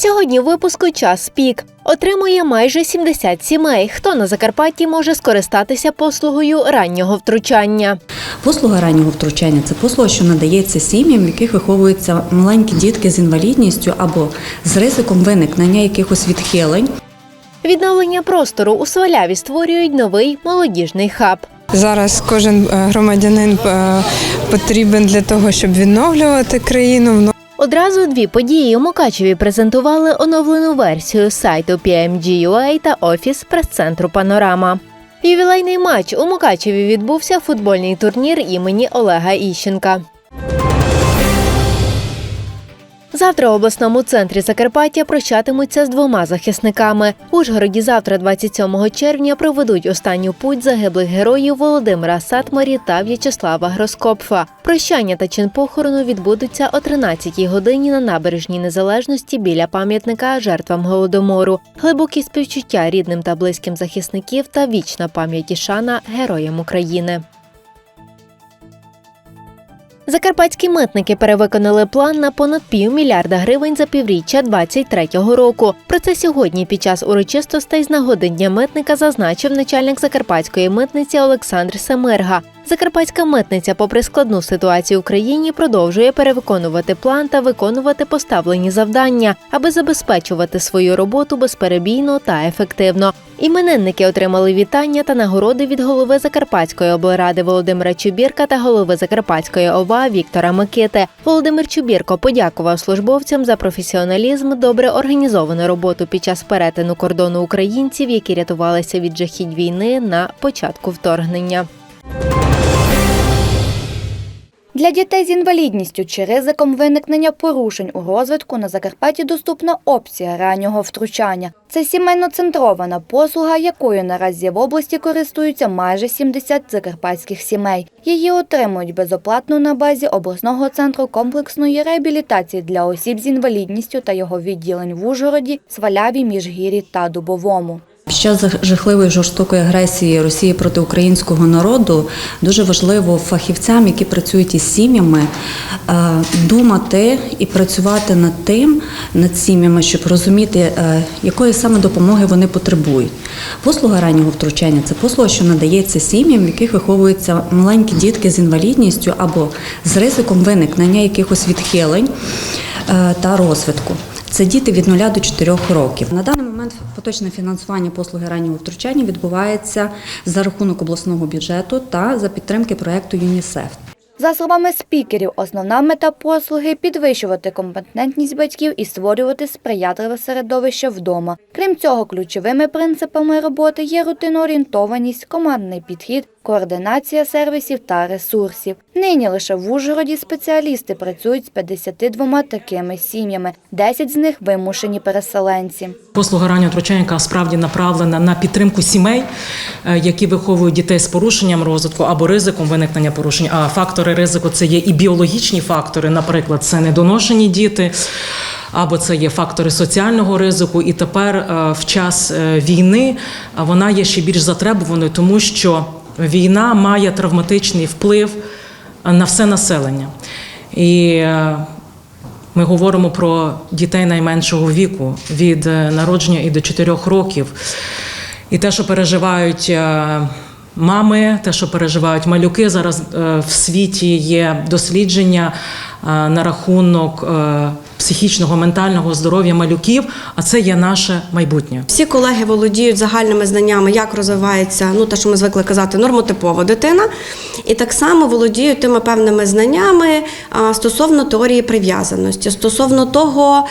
Сьогодні в випуску час пік отримує майже 70 сімей. Хто на Закарпатті може скористатися послугою раннього втручання? Послуга раннього втручання це послуга, що надається сім'ям, в яких виховуються маленькі дітки з інвалідністю або з ризиком виникнення якихось відхилень. Відновлення простору у Сваляві створюють новий молодіжний хаб. Зараз кожен е, громадянин е, потрібен для того, щоб відновлювати країну. Одразу дві події у Мукачеві презентували оновлену версію сайту PMG.ua та офіс прес-центру Панорама. Ювілейний матч у Мукачеві відбувся футбольний турнір імені Олега Іщенка. Завтра в обласному центрі Закарпаття прощатимуться з двома захисниками. Ужгороді завтра, 27 червня, проведуть останню путь загиблих героїв Володимира Сатмарі та В'ячеслава Гроскопфа. Прощання та чин похорону відбудуться о 13-й годині на набережній незалежності біля пам'ятника жертвам голодомору. Глибокі співчуття рідним та близьким захисників та вічна пам'ять і шана героям України. Закарпатські митники перевиконали план на понад півмільярда гривень за півріччя 23-го року. Про це сьогодні під час урочистостей з нагоди Дня митника зазначив начальник закарпатської митниці Олександр Семирга. Закарпатська митниця, попри складну ситуацію в країні, продовжує перевиконувати план та виконувати поставлені завдання, аби забезпечувати свою роботу безперебійно та ефективно. Іменинники отримали вітання та нагороди від голови Закарпатської облради Володимира Чубірка та голови Закарпатської ОВА Віктора Микити. Володимир Чубірко подякував службовцям за професіоналізм, добре організовану роботу під час перетину кордону українців, які рятувалися від жахіть війни на початку вторгнення. Для дітей з інвалідністю чи ризиком виникнення порушень у розвитку на Закарпатті доступна опція раннього втручання. Це сімейно-центрована послуга, якою наразі в області користуються майже 70 закарпатських сімей. Її отримують безоплатно на базі обласного центру комплексної реабілітації для осіб з інвалідністю та його відділень в Ужгороді, Сваляві, Міжгір'ї та Дубовому. Під час жахливої жорстокої агресії Росії проти українського народу дуже важливо фахівцям, які працюють із сім'ями, е, думати і працювати над тим, над сім'ями, щоб розуміти, е, якої саме допомоги вони потребують. Послуга раннього втручання це послуга, що надається сім'ям, в яких виховуються маленькі дітки з інвалідністю або з ризиком виникнення якихось відхилень е, та розвитку. Це діти від 0 до 4 років. На даний момент поточне фінансування послуги раннього втручання відбувається за рахунок обласного бюджету та за підтримки проекту ЮНІСЕФ. За словами спікерів, основна мета послуги підвищувати компетентність батьків і створювати сприятливе середовище вдома. Крім цього, ключовими принципами роботи є рутиноорієнтованість, командний підхід, координація сервісів та ресурсів. Нині лише в Ужгороді спеціалісти працюють з 52 такими сім'ями. 10 з них вимушені переселенці. Послуга раннього втручання, справді направлена на підтримку сімей, е, які виховують дітей з порушенням розвитку або ризиком виникнення порушень. А фактори ризику це є і біологічні фактори, наприклад, це недоношені діти. Або це є фактори соціального ризику, і тепер е, в час е, війни вона є ще більш затребуваною, тому що війна має травматичний вплив на все населення. І е, ми говоримо про дітей найменшого віку від е, народження і до 4 років. І те, що переживають е, мами, те, що переживають малюки, зараз в світі є дослідження на рахунок е, психічного ментального здоров'я малюків, а це є наше майбутнє. Всі колеги володіють загальними знаннями, як розвивається, ну те, що ми звикли казати, нормотипова дитина, і так само володіють тими певними знаннями стосовно теорії прив'язаності, стосовно того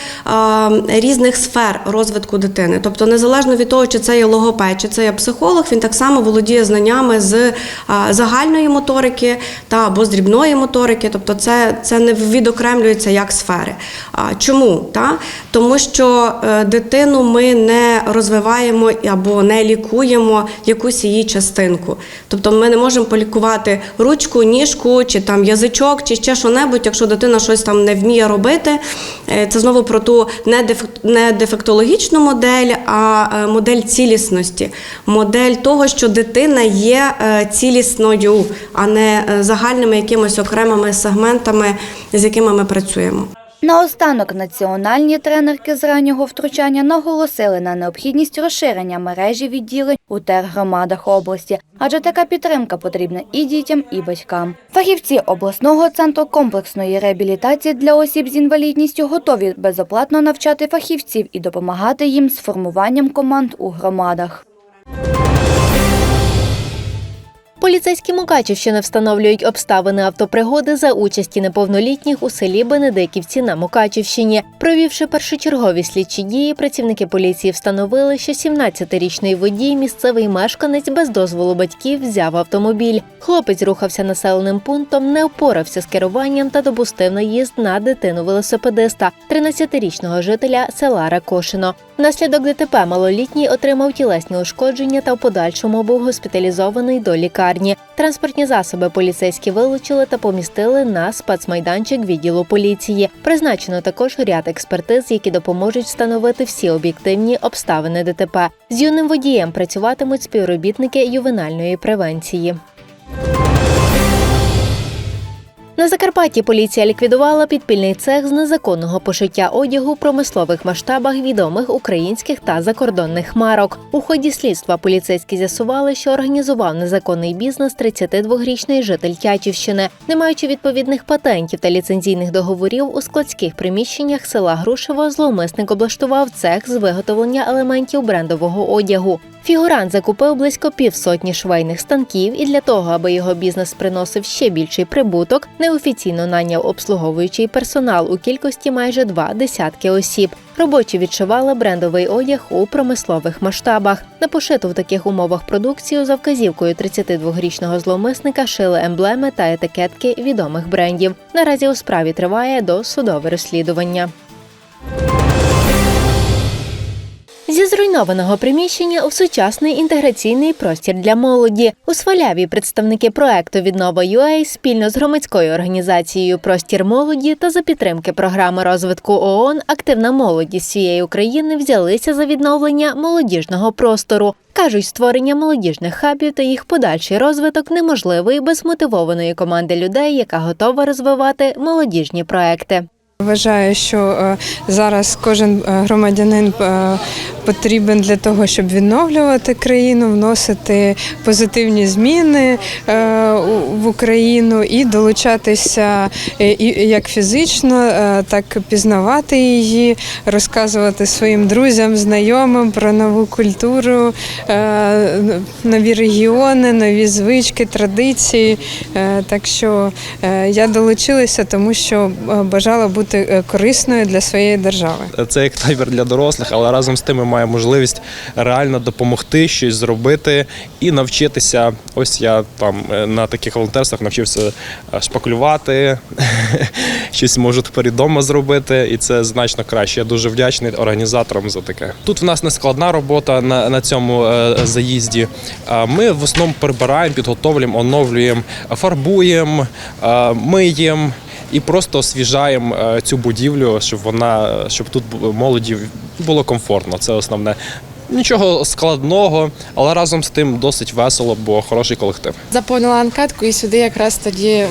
різних сфер розвитку дитини. Тобто, незалежно від того, чи це є логопед, чи це є психолог, він так само володіє знаннями з загальної моторики та або з дрібної моторики. Тобто, це, це не відокремлюється як сфери. Чому? Та? Тому що е, дитину ми не розвиваємо або не лікуємо якусь її частинку. Тобто ми не можемо полікувати ручку, ніжку, чи там язичок, чи ще що-небудь, якщо дитина щось там не вміє робити. Е, Це знову про ту не дефектологічну модель, а е, модель цілісності. Модель того, що дитина є цілісною, а не загальними якимись окремими сегментами, з якими ми працюємо. Наостанок національні тренерки з раннього втручання наголосили на необхідність розширення мережі відділень у тергромадах області, адже така підтримка потрібна і дітям, і батькам. Фахівці обласного центру комплексної реабілітації для осіб з інвалідністю готові безоплатно навчати фахівців і допомагати їм з формуванням команд у громадах. Поліцейські Мукачівщини встановлюють обставини автопригоди за участі неповнолітніх у селі Бенедиківці на Мукачівщині. Провівши першочергові слідчі дії, працівники поліції встановили, що 17-річний водій, місцевий мешканець без дозволу батьків, взяв автомобіль. Хлопець рухався населеним пунктом, не впорався з керуванням та допустив наїзд на дитину велосипедиста, 13-річного жителя села Ракошино. Внаслідок ДТП малолітній отримав тілесні ушкодження та в подальшому був госпіталізований до лікарні. Транспортні засоби поліцейські вилучили та помістили на спецмайданчик відділу поліції. Призначено також ряд експертиз, які допоможуть встановити всі об'єктивні обставини ДТП. З юним водієм працюватимуть співробітники ювенальної превенції. На Закарпатті поліція ліквідувала підпільний цех з незаконного пошиття одягу в промислових масштабах відомих українських та закордонних марок. У ході слідства поліцейські з'ясували, що організував незаконний бізнес 32-річний житель Тячівщини, не маючи відповідних патентів та ліцензійних договорів у складських приміщеннях села Грушево, зловмисник облаштував цех з виготовлення елементів брендового одягу. Фігурант закупив близько півсотні швейних станків і для того, аби його бізнес приносив ще більший прибуток, неофіційно наняв обслуговуючий персонал у кількості майже два десятки осіб. Робочі відшивали брендовий одяг у промислових масштабах. На пошиту в таких умовах продукцію за вказівкою 32-річного зловмисника шили емблеми та етикетки відомих брендів. Наразі у справі триває досудове розслідування. Зі зруйнованого приміщення у сучасний інтеграційний простір для молоді у Сваляві представники проекту Віднова UA спільно з громадською організацією Простір молоді та за підтримки програми розвитку ООН Активна молодість всієї України взялися за відновлення молодіжного простору. Кажуть, створення молодіжних хабів та їх подальший розвиток неможливий без мотивованої команди людей, яка готова розвивати молодіжні проекти. Вважаю, що е, зараз кожен е, громадянин е, потрібен для того, щоб відновлювати країну, вносити позитивні зміни в Україну і долучатися як фізично, так і пізнавати її, розказувати своїм друзям, знайомим про нову культуру, нові регіони, нові звички, традиції. Так що я долучилася, тому що бажала бути е, корисною для своєї держави. Це як табір для дорослих, але разом з тим ми маємо можливість реально допомогти щось зробити і навчитися. Ось я там е, на таких волонтерствах навчився е, шпаклювати, щось можу тепер вдома зробити, і це значно краще. Я дуже вдячний організаторам за таке. Тут в нас не складна робота на, на цьому е, заїзді. Ми в основному прибираємо, підготовлюємо, оновлюємо, фарбуємо, е, миємо і просто освіжаємо е, цю будівлю, щоб вона щоб тут молоді було комфортно. Це основне. Нічого складного, але разом з тим досить весело, бо хороший колектив. Заповнила анкетку і сюди якраз тоді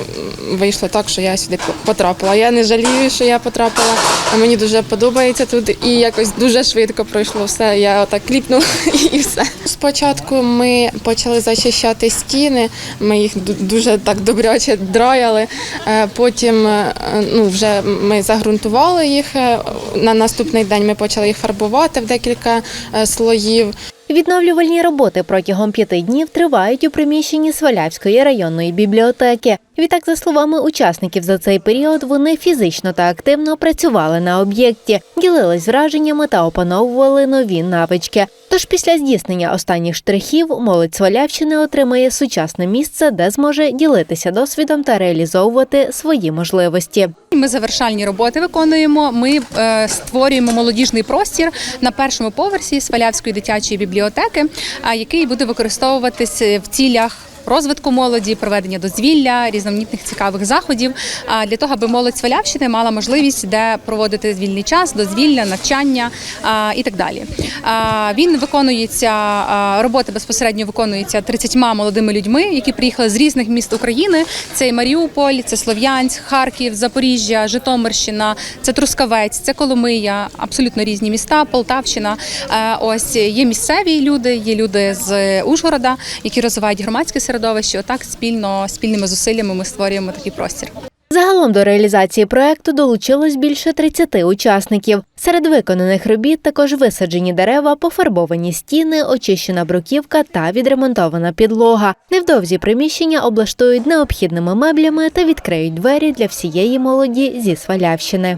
вийшло так, що я сюди потрапила. Я не жалію, що я потрапила. а Мені дуже подобається тут і якось дуже швидко пройшло все. Я отак кліпнула і все. Спочатку ми почали зачищати стіни, ми їх дуже так добряче драяли. Е, Потім е, ну, вже ми загрунтували їх. е, На наступний день ми почали їх фарбувати в декілька е, слоїв. Відновлювальні роботи протягом п'яти днів тривають у приміщенні Свалявської районної бібліотеки. Відтак, за словами учасників, за цей період вони фізично та активно працювали на об'єкті, ділились враженнями та опановували нові навички. Тож після здійснення останніх штрихів молодь Свалявщини отримає сучасне місце, де зможе ділитися досвідом та реалізовувати свої можливості. Ми завершальні роботи виконуємо. Ми е, створюємо молодіжний простір на першому поверсі Свалявської дитячої бібліотеки, який буде використовуватись в цілях розвитку молоді, проведення дозвілля, різноманітних цікавих заходів для того, аби молодь Свалявщини мала можливість де проводити вільний час, дозвілля, навчання і так далі. Він виконується а, робота безпосередньо виконується 30 молодими людьми, які приїхали з різних міст України. Це і Маріуполь, це Слов'янськ, Харків, Запоріжжя, Житомирщина, це Трускавець, це Коломия, абсолютно різні міста, Полтавщина. Ось є місцеві люди, є люди з Ужгорода, які розвивають громадське середовище. Отак спільно спільними зусиллями ми створюємо такий простір. Загалом до реалізації проекту долучилось більше 30 учасників. Серед виконаних робіт також висаджені дерева, пофарбовані стіни, очищена бруківка та відремонтована підлога. Невдовзі приміщення облаштують необхідними меблями та відкриють двері для всієї молоді зі Свалявщини.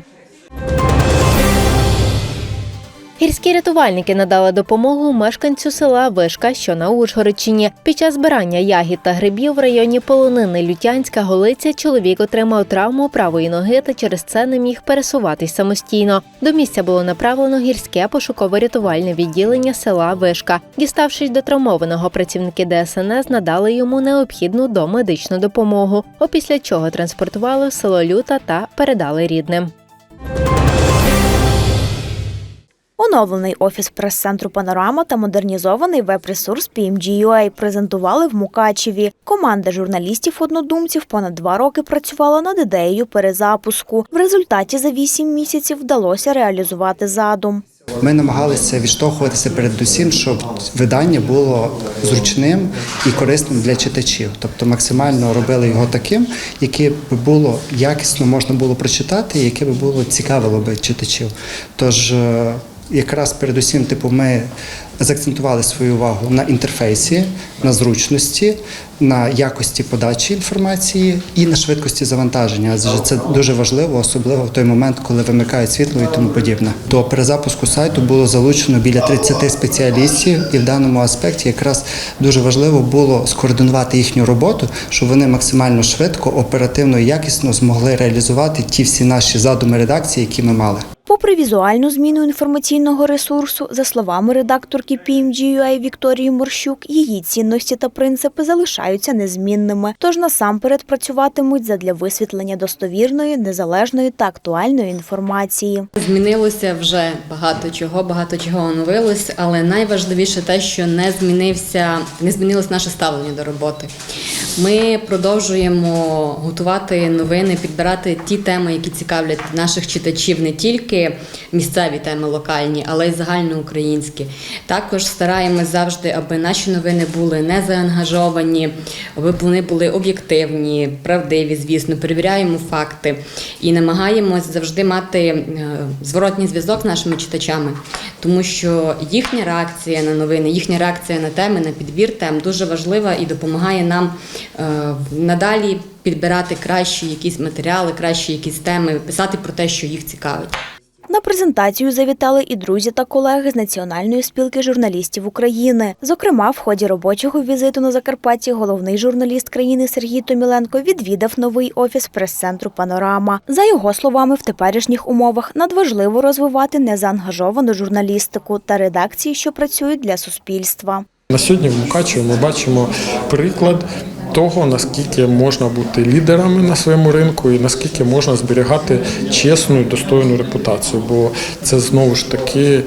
Гірські рятувальники надали допомогу мешканцю села Вишка, що на Ужгородщині. Під час збирання ягід та грибів в районі полонини Лютянська Голиця чоловік отримав травму правої ноги та через це не міг пересуватись самостійно. До місця було направлено гірське пошуково-рятувальне відділення села Вишка. Діставшись до травмованого, працівники ДСНС надали йому необхідну домедичну допомогу. Опісля чого транспортували в село Люта та передали рідним. Оновлений офіс прес-центру Панорама та модернізований веб-ресурс PMG.ua презентували в Мукачеві. Команда журналістів-однодумців понад два роки працювала над ідеєю перезапуску. В результаті за вісім місяців вдалося реалізувати задум. Ми намагалися відштовхуватися передусім, щоб видання було зручним і корисним для читачів. Тобто максимально робили його таким, яке би було якісно можна було прочитати, яке би було цікавило би читачів. Тож е, якраз передусім, типу, ми заакцентували свою увагу на інтерфейсі, на зручності, на якості подачі інформації і на швидкості завантаження. Адже це дуже важливо, особливо в той момент, коли вимикають світло і тому подібне. До перезапуску сайту було залучено біля 30 спеціалістів, і в даному аспекті якраз дуже важливо було скоординувати їхню роботу, щоб вони максимально швидко, оперативно і якісно змогли реалізувати ті всі наші задуми редакції, які ми мали. Попри візуальну зміну інформаційного ресурсу, за словами редакторки PMG.ua Вікторії Морщук, її цінності та принципи залишаються незмінними. Тож насамперед працюватимуть задля висвітлення достовірної, незалежної та актуальної інформації. Змінилося вже багато чого, багато чого оновилось, але найважливіше те, що не змінився, не змінилось наше ставлення до роботи. Ми продовжуємо готувати новини, підбирати ті теми, які цікавлять наших читачів, не тільки місцеві теми локальні, але й загальноукраїнські. Також стараємось завжди, аби наші новини були не заангажовані, аби вони були об'єктивні, правдиві, звісно, перевіряємо факти і намагаємось завжди мати е, зворотній зв'язок з нашими читачами, тому що їхня реакція на новини, їхня реакція на теми, на підбір тем дуже важлива і допомагає нам надалі підбирати кращі якісь матеріали, кращі якісь теми, писати про те, що їх цікавить. На презентацію завітали і друзі та колеги з Національної спілки журналістів України. Зокрема, в ході робочого візиту на Закарпатті головний журналіст країни Сергій Томіленко відвідав новий офіс прес-центру Панорама. За його словами, в теперішніх умовах надважливо розвивати незаангажовану журналістику та редакції, що працюють для суспільства. На сьогодні в Мукачево ми бачимо приклад того, наскільки можна бути лідерами на своєму ринку і наскільки можна зберігати чесну і достойну репутацію. Бо це знову ж таки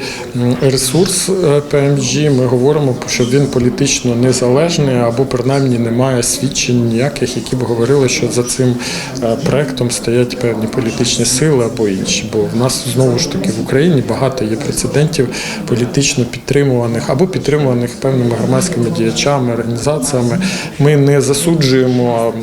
ресурс е, PMG. Ми говоримо, що він політично незалежний або принаймні немає свідчень ніяких, які б говорили, що за цим е, проектом стоять певні політичні сили або інші. Бо в нас знову ж таки в Україні багато є прецедентів політично підтримуваних або підтримуваних певними громадськими діячами, організаціями. Ми не засуджуємо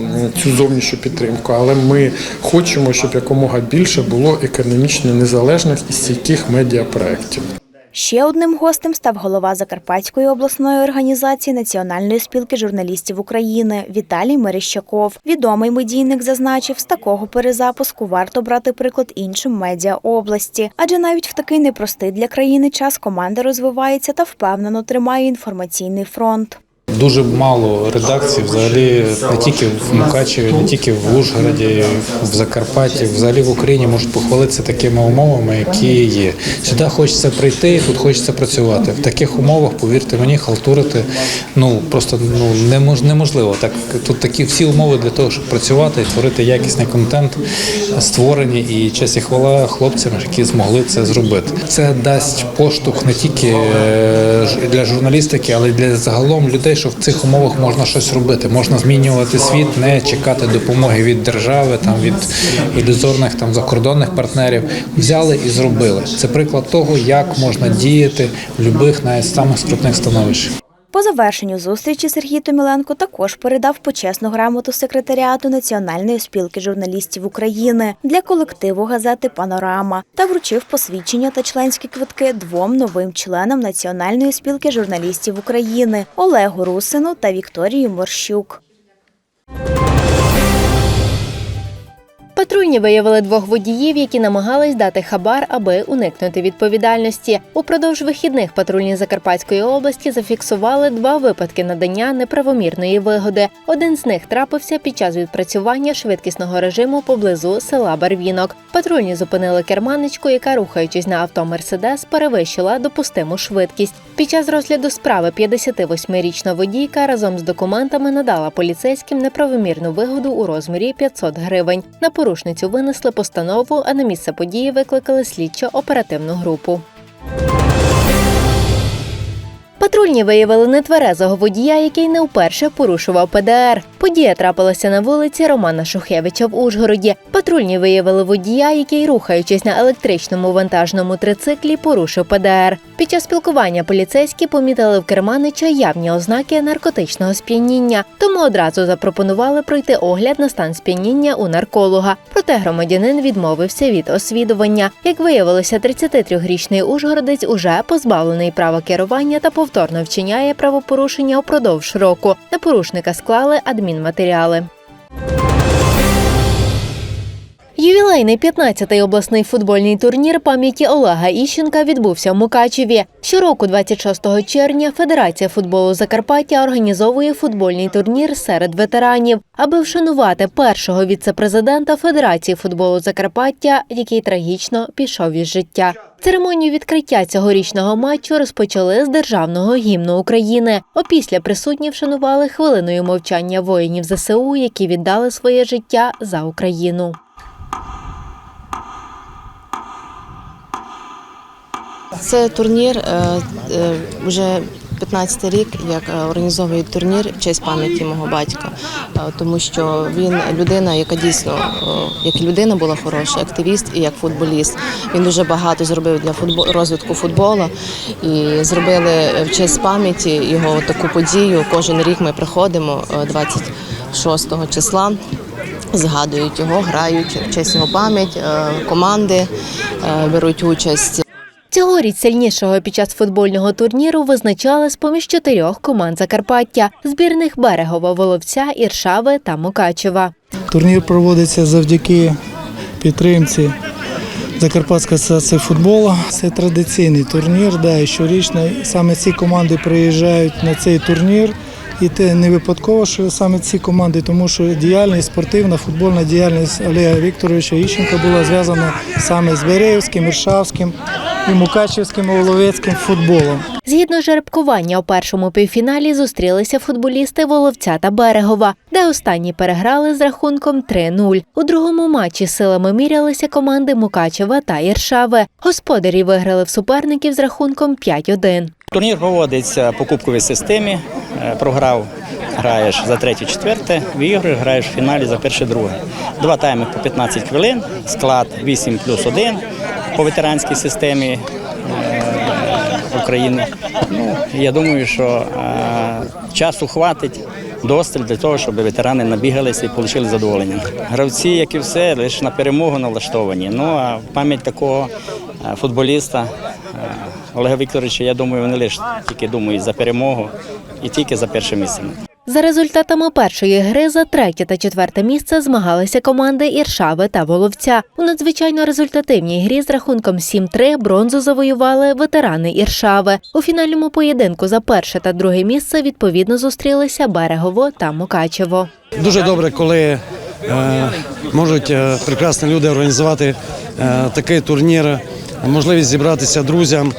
цю зовнішню підтримку, але ми хочемо, щоб якомога більше було економічно незалежних і стійких медіапроєктів. Ще одним гостем став голова Закарпатської обласної організації Національної спілки журналістів України Віталій Мерещаков. Відомий медійник зазначив, з такого перезапуску варто брати приклад іншим медіа області, адже навіть в такий непростий для країни час команда розвивається та впевнено тримає інформаційний фронт. Дуже мало редакцій, взагалі не тільки в Мукачеві, не тільки в Ужгороді, в Закарпатті, взагалі в Україні можуть похвалитися такими умовами, які є. Сюди хочеться прийти, і тут хочеться працювати. В таких умовах, повірте мені, халтурити ну просто ну немож- неможливо. Так тут такі всі умови для того, щоб працювати і творити якісний контент, створені і честь і хвала хлопцям, які змогли це зробити. Це дасть поштовх не тільки е, для журналістики, але й для загалом людей, що в цих умовах можна щось робити. Можна змінювати світ, не чекати допомоги від держави, там від ілюзорних там закордонних партнерів. Взяли і зробили. Це приклад того, як можна діяти в будь-яких навіть самих скрутних становищах. По завершенню зустрічі Сергій Томіленко також передав почесну грамоту секретаріату Національної спілки журналістів України для колективу газети Панорама та вручив посвідчення та членські квитки двом новим членам Національної спілки журналістів України Олегу Русину та Вікторії Морщук. Патрульні виявили двох водіїв, які намагались дати хабар, аби уникнути відповідальності. Упродовж вихідних патрульні Закарпатської області зафіксували два випадки надання неправомірної вигоди. Один з них трапився під час відпрацювання швидкісного режиму поблизу села Барвінок. Патрульні зупинили керманичку, яка, рухаючись на авто Мерседес, перевищила допустиму швидкість. Під час розгляду справи 58-річна водійка разом з документами надала поліцейським неправомірну вигоду у розмірі 500 гривень. На порушницю винесли постанову, а на місце події викликали слідчо-оперативну групу. Патрульні виявили нетверезого водія, який не вперше порушував ПДР. Подія трапилася на вулиці Романа Шухевича в Ужгороді. Патрульні виявили водія, який, рухаючись на електричному вантажному трициклі, порушив ПДР. Під час спілкування поліцейські помітили в керманича явні ознаки наркотичного сп'яніння, тому одразу запропонували пройти огляд на стан сп'яніння у нарколога. Проте громадянин відмовився від освідування. Як виявилося, 33-річний ужгородець уже позбавлений права керування та повторно вчиняє правопорушення упродовж року. На порушника склали адмінматеріали. Ювілейний 15-й обласний футбольний турнір пам'яті Олега Іщенка відбувся в Мукачеві. Щороку, 26 червня, Федерація футболу Закарпаття організовує футбольний турнір серед ветеранів, аби вшанувати першого віце-президента Федерації футболу Закарпаття, який трагічно пішов із життя. Церемонію відкриття цьогорічного матчу розпочали з державного гімну України. Опісля присутні вшанували хвилиною мовчання воїнів ЗСУ, які віддали своє життя за Україну. Це турнір е, е, вже 15 рік, як е, організовує турнір в честь пам'яті мого батька, тому що він людина, яка дійсно як людина була хороша, активіст і як футболіст. Він дуже багато зробив для футбол розвитку футболу і зробили в честь пам'яті його таку подію. Кожен рік ми приходимо е, 26 числа. Згадують його, грають в честь його пам'ять, команди беруть участь. Цьогоріч сильнішого під час футбольного турніру визначали з поміж чотирьох команд Закарпаття збірних Берегова, Воловця, Іршави та Мукачева. Турнір проводиться завдяки підтримці Закарпатської асоціації футболу. Це традиційний турнір, да, і щорічно саме ці команди приїжджають на цей турнір. І те не випадково, що саме ці команди, тому що діяльність спортивна, футбольна діяльність Олега Вікторовича Іщенка була зв'язана саме з Береївським, Іршавським і Мукачівським і Воловецьким футболом. Згідно жеребкування, у першому півфіналі зустрілися футболісти Воловця та Берегова, де останні переграли з рахунком 3-0. У другому матчі силами мірялися команди Мукачева та Іршави. Господарі виграли в суперників з рахунком 5-1. Турнір проводиться по кубковій системі. Е, Програв, граєш за третє, четверте, виграєш, граєш в фіналі за перше, друге. Два тайми по 15 хвилин, склад 8 плюс 1 по ветеранській системі е, України. Ну, я думаю, що е, часу хватить досталь для того, щоб ветерани набігалися і отримали задоволення. Гравці, як і все, лише на перемогу налаштовані. Ну а пам'ять такого е, футболіста е, Олега Вікторовича, я думаю, вони лише тільки думають за перемогу і тільки за перше місце. За результатами першої гри за третє та четверте місце змагалися команди Іршави та Воловця. У надзвичайно результативній грі з рахунком 7-3 бронзу завоювали ветерани Іршави. У фінальному поєдинку за перше та друге місце відповідно зустрілися Берегово та Мукачево. Дуже добре, коли е, можуть е, прекрасні люди організувати е, такий турнір, можливість зібратися друзям,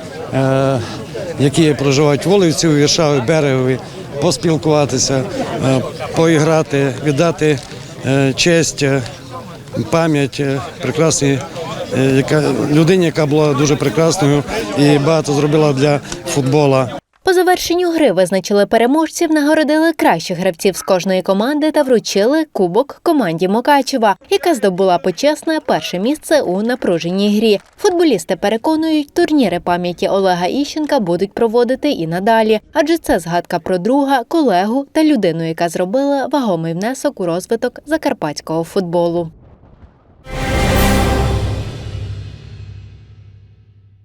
які проживають в Волівці, у Віршаві, Берегові, поспілкуватися, е, поіграти, віддати е, честь, е, пам'ять прекрасній людині, яка була дуже прекрасною і багато зробила для футбола. По завершенню гри визначили переможців, нагородили кращих гравців з кожної команди та вручили кубок команді Мокачева, яка здобула почесне перше місце у напруженій грі. Футболісти переконують, турніри пам'яті Олега Іщенка будуть проводити і надалі, адже це згадка про друга, колегу та людину, яка зробила вагомий внесок у розвиток закарпатського футболу.